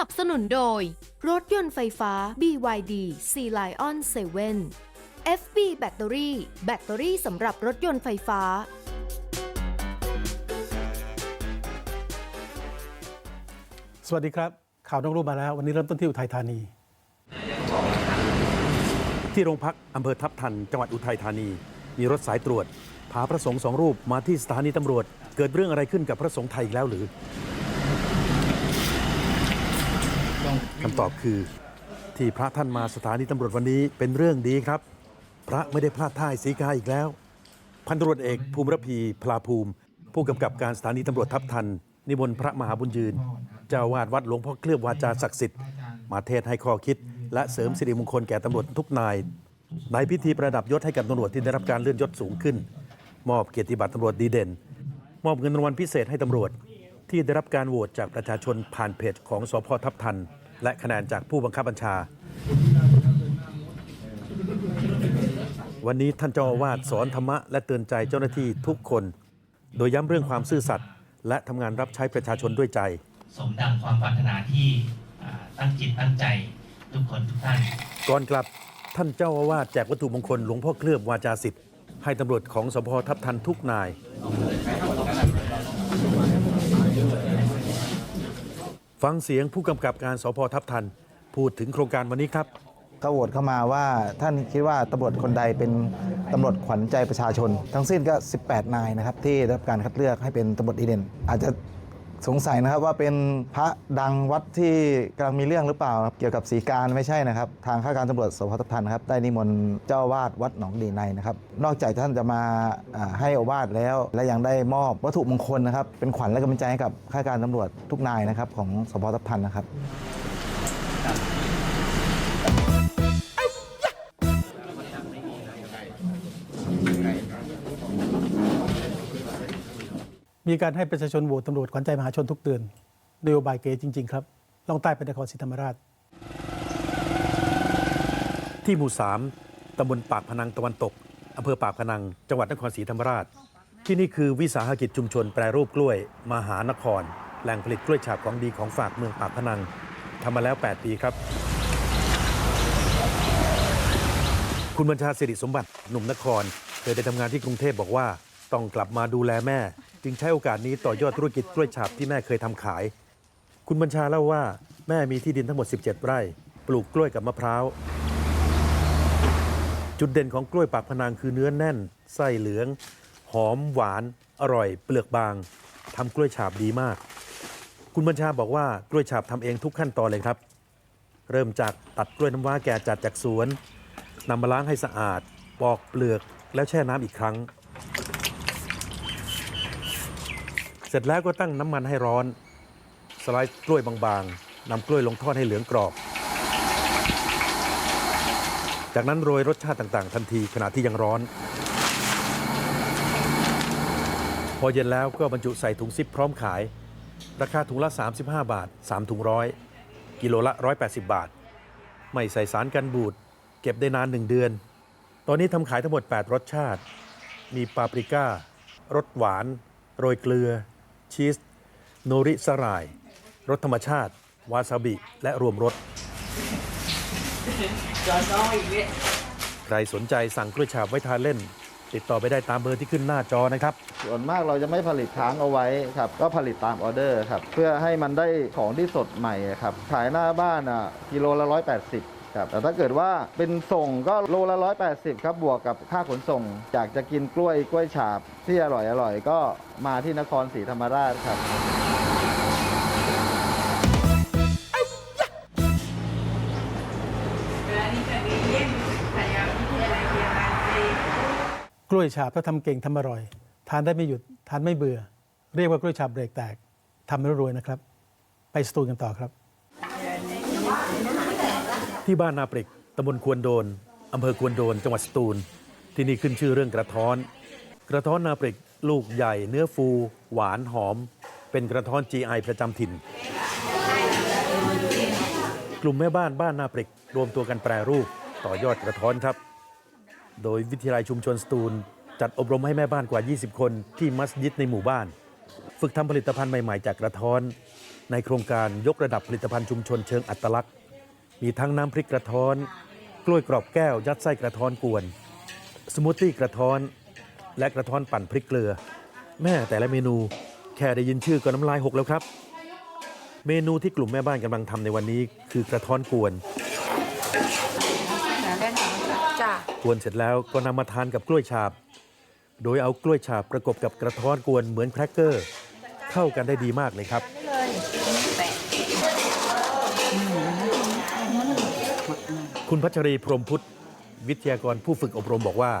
นับสนุนโดย รถยนต์ไฟฟ้า BYD Sea Lion 7 FB แบตเตอรี่ แบตเตอรี่สำหรับรถยนต์ไฟฟ้า สวัสดีครับ ข่าวนอกรูปมาแล้ว วันนี้เริ่มต้นที่อุทัยธานี ที่โรงพักอำเภอทับทัน จังหวัดอุทัยธานี มีรถสายตรวจ พาพระสงฆ์สองรูปมาที่สถานีตำรวจ เกิดเรื่องอะไรขึ้นกับพระสงฆ์ไทยอีกแล้วหรือ คำตอบคือที่พระท่านมาสถานีตำรวจวันนี้เป็นเรื่องดีครับ พระไม่ได้พลาดท่าให้สีกาอีกแล้ว พันตำรวจเอกภูมิรพีพลาภูมิ ผู้กำกับการสถานีตำรวจทับทัน นิมนต์พระมหาบุญยืน เจ้าวาดวัดหลวงพ่อเคลือบวาจาศักดิ์สิทธิ์มาเทศให้ข้อคิด และเสริมสิริมงคลแก่ตำรวจทุกนาย ในพิธีประดับยศให้กับตำรวจที่ได้รับการเลื่อนยศสูงขึ้น มอบเกียรติบัตรตำรวจดีเด่น มอบเงินรางวัลพิเศษให้ตำรวจที่ได้รับการโหวตจากประชาชนผ่านเพจของสพทับทัน และคะแนนจากผู้บังคับบัญชา วันนี้ท่านเจ้าอาวาสสอนธรรมะและเตือนใจเจ้าหน้าที่ทุกคน โดยย้ำเรื่องความซื่อสัตย์และทำงานรับใช้ประชาชนด้วยใจ สมดังความปรารถนาที่อ่าตั้งจิตตั้งใจทุกคนทุกท่าน ก่อนกลับท่านเจ้าอาวาสแจกวัตถุมงคลหลวงพ่อเคลือบวาจาสิทธิ์ให้ตำรวจของสพทับทันทุกนาย ฟังเสียงผู้กำกับการสพทับทัน พูดถึงโครงการวันนี้ครับก็โหวตเข้ามาว่าท่านคิดว่าตำรวจคนใดเป็นตำรวจขวัญใจประชาชน ทั้งสิ้นก็ 18 นายนะครับที่ได้รับการคัดเลือกให้เป็นตำรวจดีเด่น อาจจะ สงสัยนะครับว่าเป็นพระดังวัดที่กำลังมีเรื่องหรือเปล่าครับเกี่ยวกับสีการไม่ใช่นะครับ ทางข้าราชการตำรวจสพทับทันนะครับได้นิมนต์เจ้าวาดวัดหนองดีในนะครับ นอกจากท่านจะมาอ่าให้โอวาทแล้ว และยังได้มอบวัตถุมงคลนะครับ เป็นขวัญและกำลังใจให้กับข้าราชการตำรวจทุกนายนะครับของสพทับทันนะครับ มีการให้ประชาชนโหวตตำรวจขวัญใจมหาชนทุกเดือนนโยบายเก๋จริง ๆ ครับลองใต้เป็นนครศรีธรรมราช ที่หมู่สามตำบลปากพนังตะวันตกอำเภอปากพนัง จังหวัดนครศรีธรรมราช ที่นี่คือวิสาหกิจชุมชนแปรรูปกล้วย มหานคร แหล่งผลิตกล้วยฉาบของดีของฝากเมืองปากพนังทำมาแล้ว 8 ปีครับ คุณบัญชาสิริสมบัติหนุ่มนครเคยได้ทำงานที่กรุงเทพบอกว่า ต้องกลับมาดูแลแม่ จึงใช้โอกาสนี้ต่อยอดธุรกิจกล้วยฉาบที่แม่เคยทำขาย คุณบัญชาเล่าว่าแม่มีที่ดินทั้งหมด 17 ไร่ ปลูกกล้วยกับมะพร้าว จุดเด่นของกล้วยปากพนังคือเนื้อแน่น ไส้เหลือง หอมหวาน อร่อย เปลือกบางทำกล้วยฉาบดีมาก คุณบัญชาบอกว่ากล้วยฉาบทำเองทุกขั้นตอนเลยครับ เริ่มจากตัดกล้วยน้ำว้าแก่จัดจากสวนนำมาล้างให้สะอาด ปอกเปลือกแล้วแช่น้ำอีกครั้ง เสร็จแล้วก็ตั้งน้ำมันให้ร้อน สไลด์กล้วยบางๆนำกล้วยลงทอดให้เหลืองกรอบ จากนั้นโรยรสชาติต่างๆ ทันทีขณะที่ยังร้อน พอเย็นแล้วก็บรรจุใส่ถุงซิปพร้อมขาย ราคาถุงละ 35 บาท 3 ถุงร้อยกิโลละ 180 บาท ไม่ใส่สารกันบูด เก็บได้นาน1เดือน ตอนนี้ทำขายทั้งหมด 8 รสชาติ มีปาปริก้ารสหวาน โรยเกลือ ชีส โนริสลายรสธรรมชาติ วาซาบิ และรวมรสใครสนใจสั่งกล้วยฉาบไว้ทานเล่น ติดต่อไปได้ตามเบอร์ที่ขึ้นหน้าจอนะครับ ส่วนมากเราจะไม่ผลิตค้างเอาไว้ครับ ก็ผลิตตามออเดอร์ครับ เพื่อให้มันได้ของที่สดใหม่ครับ ขายหน้าบ้านอะกิโลละ180 ครับแต่ถ้าเกิดว่าเป็นส่งก็โลละ 180 ครับบวกกับค่าขนส่ง อยากจะกินกล้วยกล้วยฉาบที่อร่อยอร่อยก็มาที่นครศรีธรรมราชครับ กล้วยฉาบถ้าทำเก่งทำอร่อย ทานได้ไม่หยุด ทานไม่เบื่อ เรียกว่ากล้วยฉาบเบรกแตกทำแล้วรวยนะครับ ไปสตูลกันต่อครับ ที่บ้านนาปริกตำบลควนโดนอำเภอควนโดน จังหวัดสตูล ที่นี่ขึ้นชื่อเรื่องกระท้อน กระท้อนนาปริกลูกใหญ่ เนื้อฟู หวานหอม เป็นกระท้อน GI ประจำถิ่น กลุ่มแม่บ้านบ้านนาปริกรวมตัวกันแปรรูปต่อยอดกระท้อนครับ โดยวิทยาลัยชุมชนสตูล จัดอบรมให้แม่บ้านกว่า 20 คนที่มัสยิดในหมู่บ้าน ฝึกทำผลิตภัณฑ์ใหม่ ๆ จากกระท้อน ในโครงการยกระดับผลิตภัณฑ์ชุมชนเชิงอัตลักษณ์ มีทั้งน้ำพริกกระท้อน กล้วยกรอบแก้ว ยัดไส้กระท้อนกวน สมูทตี้กระท้อน และกระท้อนปั่นพริกเกลือ แม่แต่ละเมนูแค่ได้ยินชื่อก็น้ำลายหกแล้วครับ เมนูที่กลุ่มแม่บ้านกำลังทำในวันนี้คือกระท้อนกวน จ้ะกวนเสร็จแล้วก็นำมาทานกับกล้วยฉาบ โดยเอากล้วยฉาบประกบกับกระท้อนกวนเหมือนแครกเกอร์ เข้ากันได้ดีมากเลยครับ คุณพัชรีพรหมพุทธ วิทยากรผู้ฝึกอบรมบอกว่า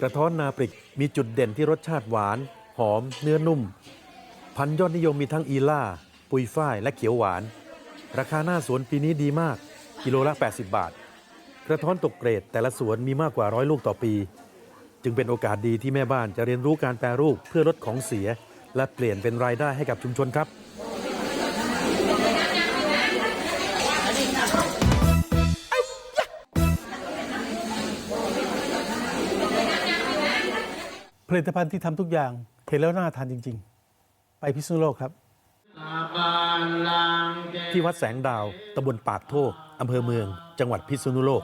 กระท้อนนาปริกมีจุดเด่นที่รสชาติหวาน หอม เนื้อนุ่ม พันยอดนิยมมีทั้งอีล่า ปุยฝ้ายและเขียวหวาน ราคาหน้าสวนปีนี้ดีมาก กิโลละ 80 บาท กระท้อนตกเกรดแต่ละสวนมีมากกว่าร้อยลูกต่อปี จึงเป็นโอกาสดีที่แม่บ้านจะเรียนรู้การแปรรูปเพื่อลดของเสีย และเปลี่ยนเป็นรายได้ให้กับชุมชนครับ ผลิตภัณฑ์ที่ทำทุกอย่างเห็นแล้วน่าทานจริง ๆ ไปพิษณุโลกครับ ที่วัดแสงดาวตำบลปากโทกอำเภอเมือง จังหวัดพิษณุโลก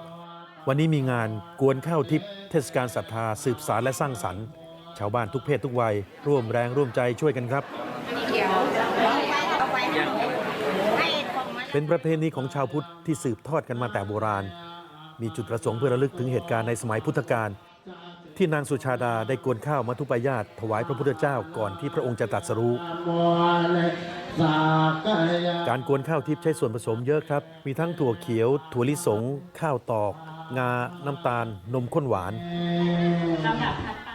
วันนี้มีงานกวนข้าวทิพย์เทศกาลศรัทธาสืบสารและสร้างสรรค์ ชาวบ้านทุกเพศทุกวัย ร่วมแรงร่วมใจช่วยกันครับ เป็นประเพณีของชาวพุทธที่สืบทอดกันมาแต่โบราณ มีจุดประสงค์เพื่อระลึกถึงเหตุการณ์ในสมัยพุทธกาล ที่นางสุชาดาได้กวนข้าวมัทุปายาตถวายพระพุทธเจ้าก่อนที่พระองค์จะตรัสรู้ การกวนข้าวทิพย์ใช้ส่วนผสมเยอะครับ มีทั้งถั่วเขียว ถั่วลิสง ข้าวตอก งา น้ำตาล นมข้นหวาน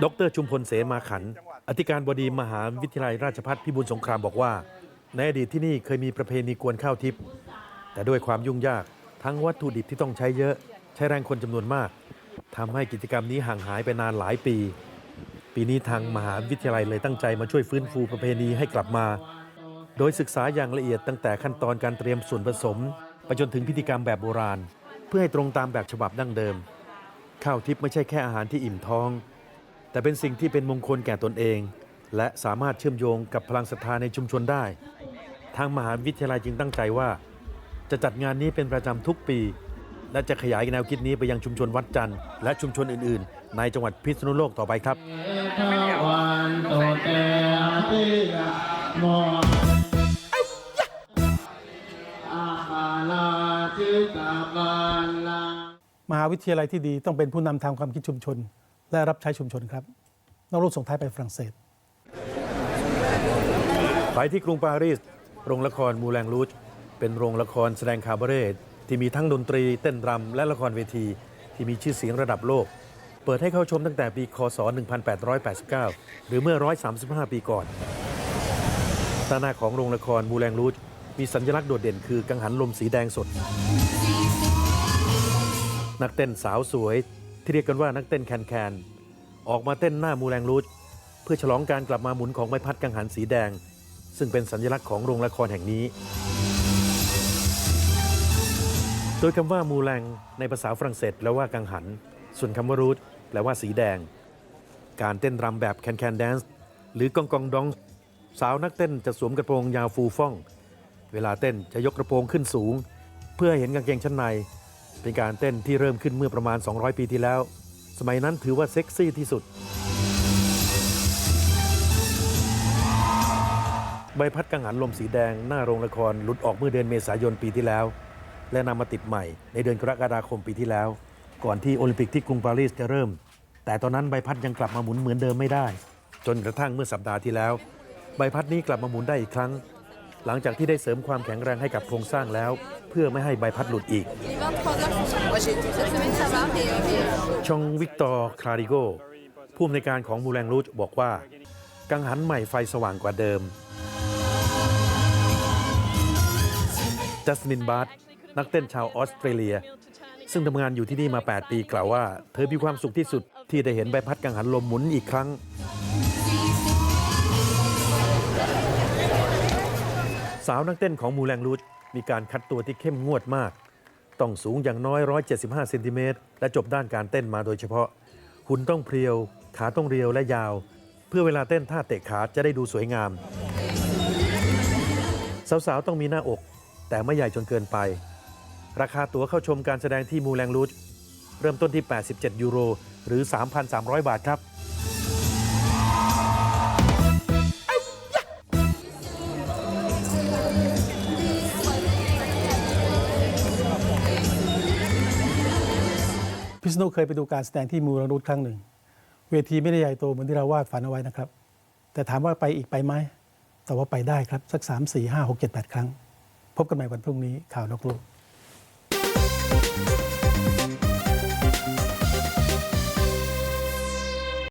ดรชุมพลเสมาขัน อธิการบดีมหาวิทยาลัยราชภัฏพิบูลสงครามบอกว่า ในอดีตที่นี่เคยมีประเพณีกวนข้าวทิพย์แต่ด้วยความยุ่งยากทั้งวัตถุดิบที่ต้องใช้เยอะ ใช้แรงคนจำนวนมาก ทำให้กิจกรรมนี้ห่างหายไปนานหลายปี ปีนี้ทางมหาวิทยาลัยเลยตั้งใจมาช่วยฟื้นฟูประเพณีให้กลับมา โดยศึกษาอย่างละเอียดตั้งแต่ขั้นตอนการเตรียมส่วนผสม ไปจนถึงพิธีกรรมแบบโบราณ เพื่อให้ตรงตามแบบฉบับดั้งเดิม ข้าวทิพย์ไม่ใช่แค่อาหารที่อิ่มท้อง แต่เป็นสิ่งที่เป็นมงคลแก่ตนเอง และสามารถเชื่อมโยงกับพลังศรัทธาในชุมชนได้ ทางมหาวิทยาลัยจึงตั้งใจว่า จะจัดงานนี้เป็นประจำทุกปี และจะขยายแนวคิดนี้ไปยังชุมชนวัดจันทร์และชุมชนอื่น ๆ ในจังหวัดพิษณุโลกต่อไปครับมหาวิทยาลัยที่ดีต้องเป็นผู้นำทางความคิดชุมชน และรับใช้ชุมชนครับนอกรูปส่งท้ายไปฝรั่งเศสไปที่กรุงปารีสโรงละครมูแลงรูชเป็นโรงละครแสดงคาบาเร่ ที่มีทั้งดนตรีเต้นรำและละครเวที ที่มีชื่อเสียงระดับโลก เปิดให้เข้าชมตั้งแต่ปีคศ 1889 หรือเมื่อ 135 ปีก่อนตาหน้าของโรงละครมูแลงรูชมีสัญลักษณ์โดดเด่นคือกังหันลมสีแดงสด นักเต้นสาวสวย ที่เรียกกันว่านักเต้นแคนแคนออกมาเต้นหน้ามูแลงรูชเพื่อฉลองการกลับมาหมุนของใบพัดกังหันสีแดง ซึ่งเป็นสัญลักษณ์ของโรงละครแห่งนี้ โดยคำว่ามูแลงในภาษาฝรั่งเศสแปลว่ากังหัน ส่วนคำว่ารูทแปลว่าสีแดง การเต้นรำแบบแคนแคนแดนซ์หรือกองกองดอง สาวนักเต้นจะสวมกระโปรงยาวฟูฟ่อง เวลาเต้นจะยกกระโปรงขึ้นสูง เพื่อเห็นกางเกงชั้นใน เป็นการเต้นที่เริ่มขึ้นเมื่อประมาณ 200 ปีที่แล้ว สมัยนั้นถือว่าเซ็กซี่ที่สุด ใบพัดกังหันลมสีแดงหน้าโรงละครหลุดออกเมื่อเดือนเมษายนปีที่แล้ว และนำมาติดใหม่ในเดือนกรกฎาคมปีที่แล้ว ก่อนที่โอลิมปิกที่กรุงปารีสจะเริ่ม แต่ตอนนั้นใบพัดยังกลับมาหมุนเหมือนเดิมไม่ได้ จนกระทั่งเมื่อสัปดาห์ที่แล้ว ใบพัดนี้กลับมาหมุนได้อีกครั้ง หลังจากที่ได้เสริมความแข็งแรงให้กับโครงสร้างแล้ว เพื่อไม่ให้ใบพัดหลุดอีก ชองวิกตอร์คลาริโกผู้อำนวยการของมูแรงรูชบอกว่า กังหันใหม่ไฟสว่างกว่าเดิมจัสมินบาร์ นักเต้นชาวออสเตรเลีย ซึ่งทำงานอยู่ที่นี่มา 8 ปีกล่าวว่า เธอมีความสุขที่สุดที่ได้เห็นใบพัดกังหันลมหมุนอีกครั้ง สาวนักเต้นของมูแรงรูชมีการคัดตัวที่เข้มงวดมาก ต้องสูงอย่างน้อย 175เซนติเมตรและจบด้านการเต้นมาโดยเฉพาะ หุ่นต้องเพรียว ขาต้องเรียวและยาว เพื่อเวลาเต้นท่าเตะขาจะได้ดูสวยงาม สาวๆต้องมีหน้าอก แต่ไม่ใหญ่จนเกินไป ราคาตั๋วเข้าชมการแสดงที่มูแลงรูชเริ่มต้นที่ 87 ยูโร หรือ 3,300 บาทครับ พิษณุเคยไปดูการแสดงที่มูลรุดครั้งหนึ่ง เวทีไม่ได้ใหญ่โตเหมือนที่เราวาดฝันเอาไว้นะครับ แต่ถามว่าไปอีกไปไหมแต่ว่าไปได้ครับ สัก 3 4 5 6 7 8 ครั้ง พบกันใหม่วันพรุ่งนี้ข่าวนกโลก